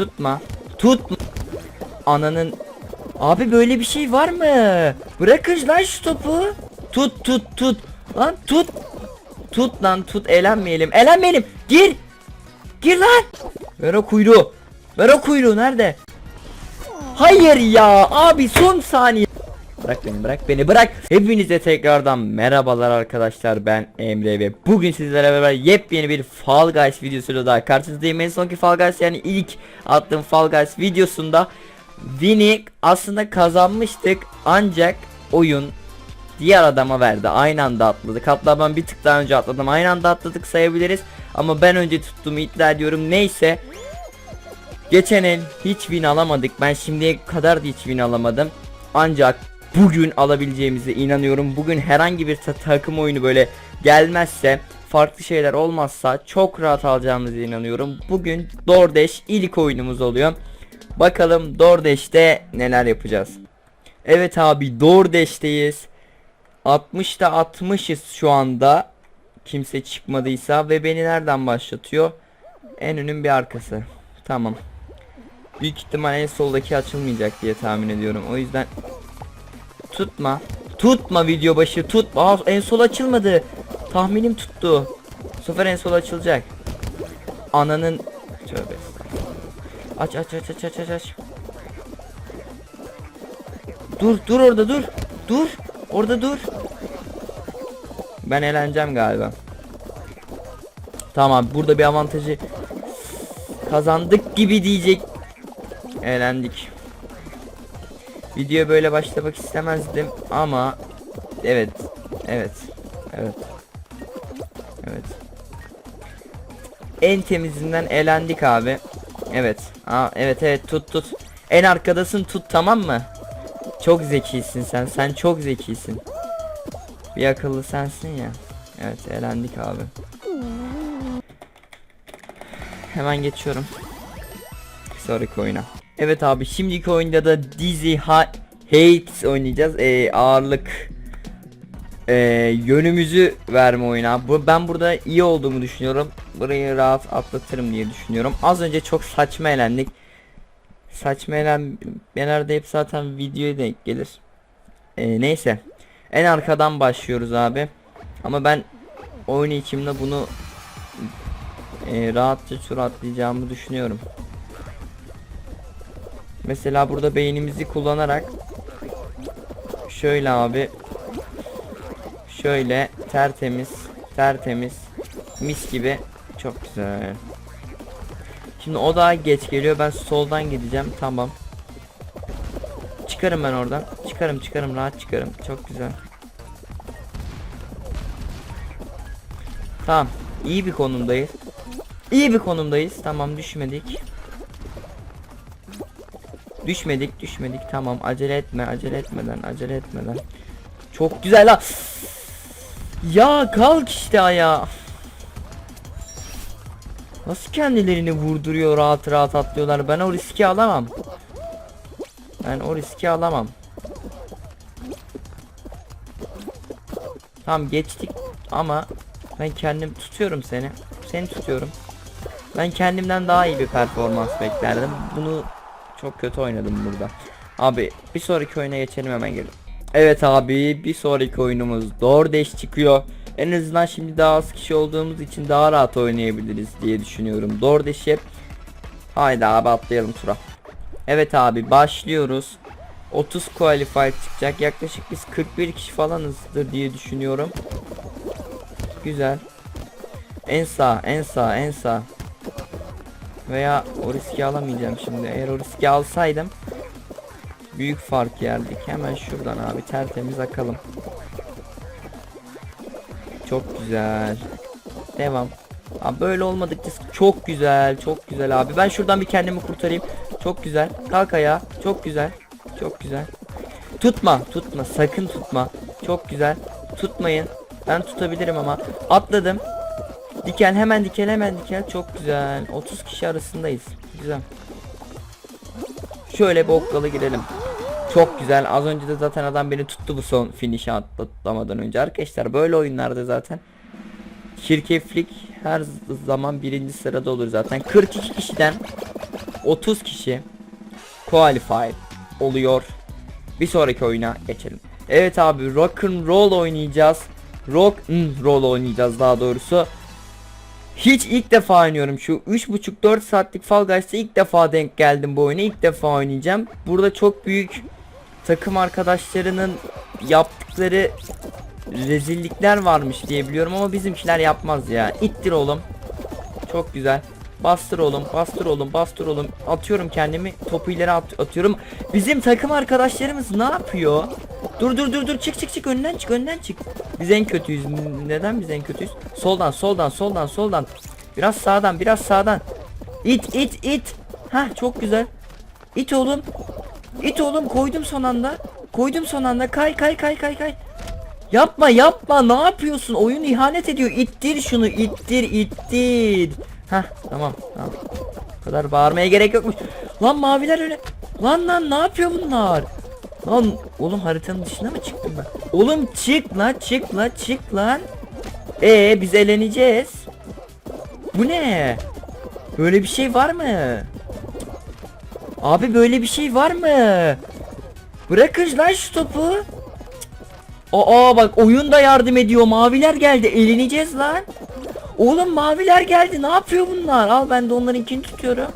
Tutma. Tutma. Ananın. Abi böyle bir şey var mı? Bırakın lan şu topu. Tut tut tut. Lan tut. Tut lan tut eğlenmeyelim. Eğlenmeyelim. Gir. Gir lan. Ver o kuyruğu. Ver o kuyruğu nerede? Hayır ya abi son saniye. Bırak beni bırak beni bırak. Hepinize tekrardan merhabalar arkadaşlar ben Emre ve bugün sizlerle beraber yepyeni bir Fall Guys videosuyla daha karşınızdayım. En sonki Fall Guys yani ilk attığım Fall Guys videosunda Win'i aslında kazanmıştık ancak oyun diğer adama verdi. Aynı anda atladık. Hatta ben bir tık daha önce atladım. Aynı anda atladık sayabiliriz. Ama ben önce tuttuğumu iddia ediyorum. Neyse. Geçen el hiç win alamadık. Ben şimdiye kadar da hiç win alamadım. Ancak bugün alabileceğimize inanıyorum. Bugün herhangi bir ta- takım oyunu böyle gelmezse farklı şeyler olmazsa çok rahat alacağımıza inanıyorum. Bugün DoorDash ilk oyunumuz oluyor. Bakalım DoorDash'te neler yapacağız. Evet abi DoorDash'teyiz. 60'da 60'ız şu anda. Kimse çıkmadıysa ve beni nereden başlatıyor? En önün bir arkası. Tamam. Büyük ihtimal en soldaki açılmayacak diye tahmin ediyorum. O yüzden tutma. Tutma video başı tut. Aa en sol açılmadı. Tahminim tuttu. Bu en sol açılacak. Ananın tövbe. Aç aç aç aç aç aç aç. Dur dur orada dur. Dur. Orada dur. Ben eğleneceğim galiba. Tamam burada bir avantajı kazandık gibi diyecek. Eğlendik. Video böyle başlamak istemezdim ama evet. Evet. Evet. Evet. En temizinden eğlendik abi. Evet. Aa, evet evet tut tut. En arkadasın tut tamam mı? Çok zekisin sen. Sen çok zekisin. Bir akıllı sensin ya. Evet eğlendik abi. Hemen geçiyorum. Sonraki oyuna. Evet abi şimdiki oyunda da Dizzy ha Hates oynayacağız. Ee, ağırlık ee, yönümüzü verme oyuna. Bu ben burada iyi olduğumu düşünüyorum. Burayı rahat atlatırım diye düşünüyorum. Az önce çok saçma eğlendik. Saçma eğlenmeler de hep zaten videoya denk gelir. Ee, neyse. En arkadan başlıyoruz abi. Ama ben oyun içimde bunu e, rahatça tur atlayacağımı düşünüyorum. Mesela burada beynimizi kullanarak şöyle abi şöyle tertemiz tertemiz mis gibi çok güzel. Şimdi o daha geç geliyor ben soldan gideceğim tamam. Çıkarım ben oradan. Çıkarım çıkarım rahat çıkarım. Çok güzel. Tamam. iyi bir konumdayız. İyi bir konumdayız. Tamam düşmedik. Düşmedik düşmedik. Tamam acele etme acele etmeden acele etmeden. Çok güzel ha. Ya kalk işte ayağa Nasıl kendilerini vurduruyor rahat rahat atlıyorlar? Ben o riski alamam. Ben o riski alamam. Tamam geçtik ama ben kendim tutuyorum seni. Seni tutuyorum. Ben kendimden daha iyi bir performans beklerdim. Bunu çok kötü oynadım burada. Abi bir sonraki oyuna geçelim hemen gelin. Evet abi bir sonraki oyunumuz DoorDash çıkıyor. En azından şimdi daha az kişi olduğumuz için daha rahat oynayabiliriz diye düşünüyorum. DoorDash'e Haydi abi atlayalım tura. Evet abi başlıyoruz. 30 qualified çıkacak. Yaklaşık biz 41 kişi falanızdır diye düşünüyorum. Güzel. En sağ, en sağ, en sağ. Veya o riski alamayacağım şimdi. Eğer o riski alsaydım büyük fark yerdik. Hemen şuradan abi tertemiz akalım. Çok güzel. Devam. Abi böyle olmadıkça çok güzel, çok güzel abi. Ben şuradan bir kendimi kurtarayım. Çok güzel. Kalk ayağa. Çok güzel. Çok güzel. Tutma, tutma. Sakın tutma. Çok güzel. Tutmayın. Ben tutabilirim ama. Atladım. Dikel hemen dikel hemen dikel çok güzel 30 kişi arasındayız güzel Şöyle bir okkalı girelim Çok güzel az önce de zaten adam beni tuttu bu son finish'e atlamadan önce arkadaşlar böyle oyunlarda zaten Şirkeflik her zaman birinci sırada olur zaten 42 kişiden 30 kişi qualified oluyor. Bir sonraki oyuna geçelim. Evet abi rock and roll oynayacağız. Rock and roll oynayacağız daha doğrusu. Hiç ilk defa oynuyorum şu 3.5-4 saatlik Fall Guys'ta ilk defa denk geldim bu oyuna ilk defa oynayacağım. Burada çok büyük takım arkadaşlarının yaptıkları rezillikler varmış diye biliyorum ama bizimkiler yapmaz ya. İttir oğlum. Çok güzel. Bastır oğlum, bastır oğlum, bastır oğlum. Atıyorum kendimi, topu ileri at atıyorum. Bizim takım arkadaşlarımız ne yapıyor? Dur dur dur dur çık çık çık önden çık önden çık. Biz en kötüyüz. Neden biz en kötüyüz? Soldan soldan soldan soldan. Biraz sağdan biraz sağdan. İt it it. Ha çok güzel. İt oğlum. İt oğlum koydum son anda. Koydum son anda. Kay kay kay kay kay. Yapma yapma ne yapıyorsun? Oyun ihanet ediyor. İttir şunu ittir ittir. Hah tamam tamam. Bu kadar bağırmaya gerek yokmuş. Lan maviler öyle. Lan lan ne yapıyor bunlar? Lan oğlum haritanın dışına mı çıktım ben? Oğlum çık lan çık lan çık lan. Ee biz eleneceğiz. Bu ne? Böyle bir şey var mı? Abi böyle bir şey var mı? Bırakın lan şu topu. Aa bak oyun da yardım ediyor. Maviler geldi. Eleneceğiz lan. Oğlum maviler geldi. Ne yapıyor bunlar? Al ben de onlarınkini tutuyorum.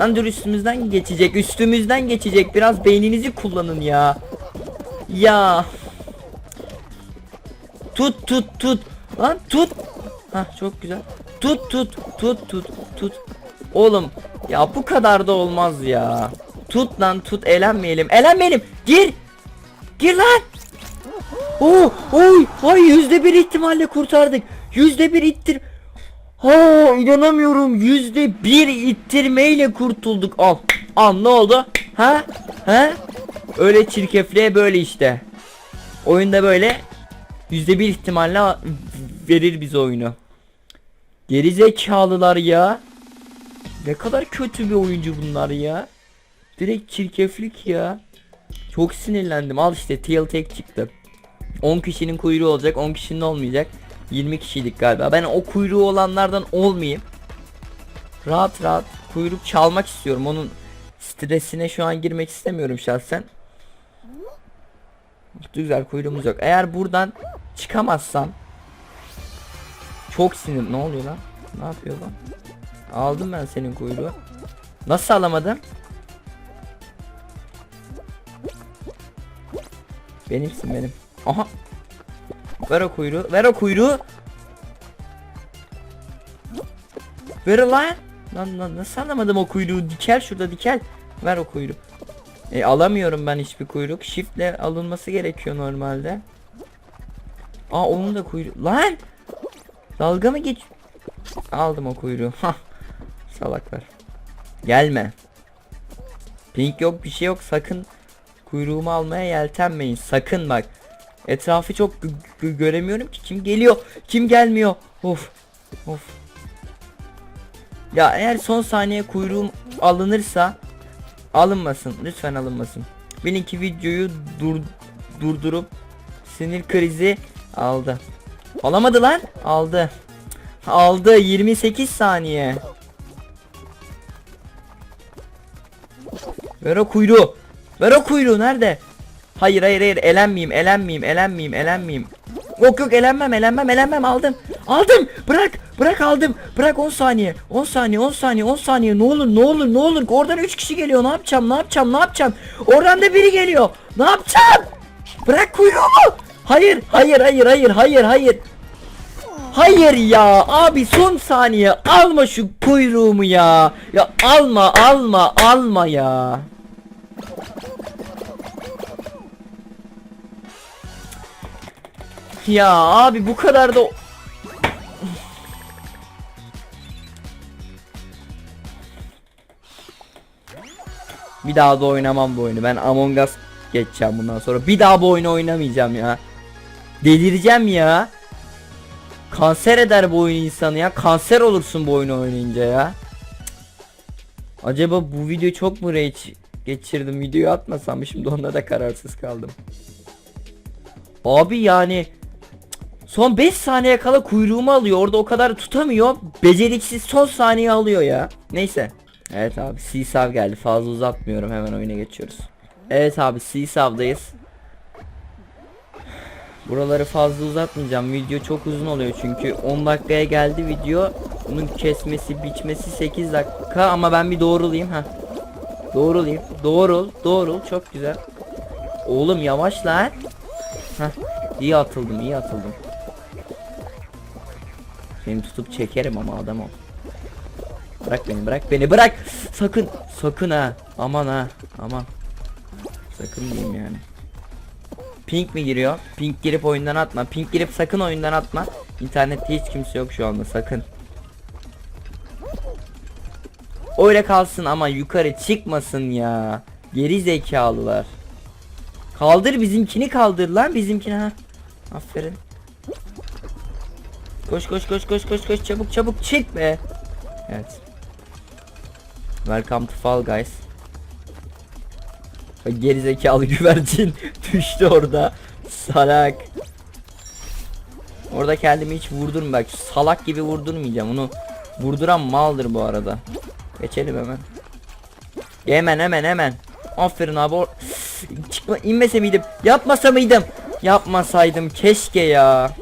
Lan dur üstümüzden geçecek. Üstümüzden geçecek. Biraz beyninizi kullanın ya. Ya. Tut tut tut. Lan tut. Hah çok güzel. Tut tut tut tut tut. Oğlum ya bu kadar da olmaz ya. Tut lan tut elenmeyelim. Elenmeyelim. Gir. Gir lan. Oo, oy, ay yüzde bir ihtimalle kurtardık. Yüzde bir ittir. Ha inanamıyorum. Yüzde bir ittirmeyle kurtulduk. Al. Al ne oldu? Ha? Ha? Öyle çirkefliğe böyle işte. Oyunda böyle yüzde bir ihtimalle verir bize oyunu. Geri zekalılar ya. Ne kadar kötü bir oyuncu bunlar ya. Direkt çirkeflik ya. Çok sinirlendim. Al işte tail tek çıktı. 10 kişinin kuyruğu olacak 10 kişinin olmayacak 20 kişilik galiba. Ben o kuyruğu olanlardan olmayayım. Rahat rahat kuyruk çalmak istiyorum. Onun stresine şu an girmek istemiyorum şahsen. Güzel kuyruğumuz yok. Eğer buradan çıkamazsam Çok sinir ne oluyor lan? Ne yapıyor lan? Aldım ben senin kuyruğu. Nasıl alamadım? Benimsin benim. Aha. Ver o kuyruğu. Ver o kuyruğu. Ver lan. Lan lan nasıl anlamadım o kuyruğu? Dikel şurada dikel. Ver o kuyruğu. E alamıyorum ben hiçbir kuyruk. Shiftle alınması gerekiyor normalde. Aa onun da kuyruğu. Lan! Dalga mı geç? Aldım o kuyruğu. Hah. Salaklar. Gelme. Pink yok bir şey yok sakın kuyruğumu almaya yeltenmeyin sakın bak. Etrafı çok gö- gö- göremiyorum ki. Kim geliyor? Kim gelmiyor? Of of. Ya eğer son saniye kuyruğum alınırsa alınmasın lütfen alınmasın. Bilin ki videoyu dur durdurup sinir krizi aldı. Alamadı lan aldı. Aldı 28 saniye. Ver o kuyruğu ver o kuyruğu nerede Hayır hayır hayır elenmeyeyim elenmeyeyim elenmeyeyim elenmeyeyim. Yok yok elenmem elenmem elenmem aldım. Aldım bırak bırak aldım. Bırak 10 saniye 10 saniye 10 saniye 10 saniye ne olur ne olur ne olur. Oradan 3 kişi geliyor ne yapacağım ne yapacağım ne yapacağım. Oradan da biri geliyor. Ne yapacağım? Bırak kuyruğumu. Hayır hayır hayır hayır hayır hayır. Hayır ya abi son saniye alma şu kuyruğumu ya. Ya alma alma alma ya. Ya abi bu kadar da Bir daha da oynamam bu oyunu. Ben Among Us geçeceğim bundan sonra. Bir daha bu oyunu oynamayacağım ya. Delireceğim ya. Kanser eder bu oyun insanı ya. Kanser olursun bu oyunu oynayınca ya. Acaba bu video çok mu rage geçirdim? Videoyu atmasam mı? Şimdi onda da kararsız kaldım. Abi yani Son 5 saniye kala kuyruğumu alıyor. Orada o kadar tutamıyor. Beceriksiz son saniye alıyor ya. Neyse. Evet abi Seesaw geldi fazla uzatmıyorum hemen oyuna geçiyoruz. Evet abi Seesaw'dayız. Buraları fazla uzatmayacağım video çok uzun oluyor çünkü 10 dakikaya geldi video. Bunun kesmesi biçmesi 8 dakika ama ben bir doğrulayayım ha. Doğrulayayım. Doğrul, doğrul çok güzel. Oğlum yavaş lan. Heh, iyi atıldım, iyi atıldım. Seni tutup çekerim ama adam ol. Bırak beni, bırak beni, bırak. Sakın, sakın ha. Aman ha, aman. Sakın diyeyim yani. Pink mi giriyor? Pink girip oyundan atma. Pink girip sakın oyundan atma. İnternette hiç kimse yok şu anda sakın. Öyle kalsın ama yukarı çıkmasın ya. Geri zekalılar. Kaldır bizimkini kaldır lan bizimkini ha. Aferin. Koş koş koş koş koş koş çabuk çabuk çık be. Evet. Welcome to Fall Guys. Bak Geri zekalı güvercin düştü orada. Salak. Orada kendimi hiç vurdurm bak salak gibi vurdurmayacağım onu. Vurduran maldır bu arada. Geçelim hemen. Hemen hemen hemen. Aferin abi. Çıkma inmese miydim? Yapmasa mıydım? Yapmasaydım keşke ya.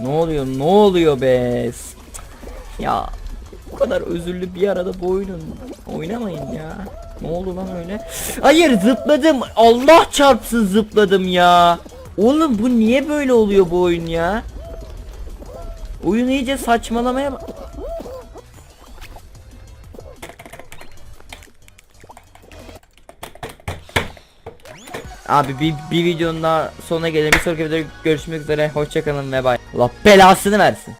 Ne oluyor? Ne oluyor be? Ya bu kadar özürlü bir arada bu oyunun oynamayın ya. Ne oldu lan öyle? Hayır zıpladım. Allah çarpsın zıpladım ya. Oğlum bu niye böyle oluyor bu oyun ya? Oyun iyice saçmalamaya Abi bir, bir videonun daha sonuna gelelim. Bir sonraki videoda görüşmek üzere. Hoşçakalın ve bay. Allah belasını versin.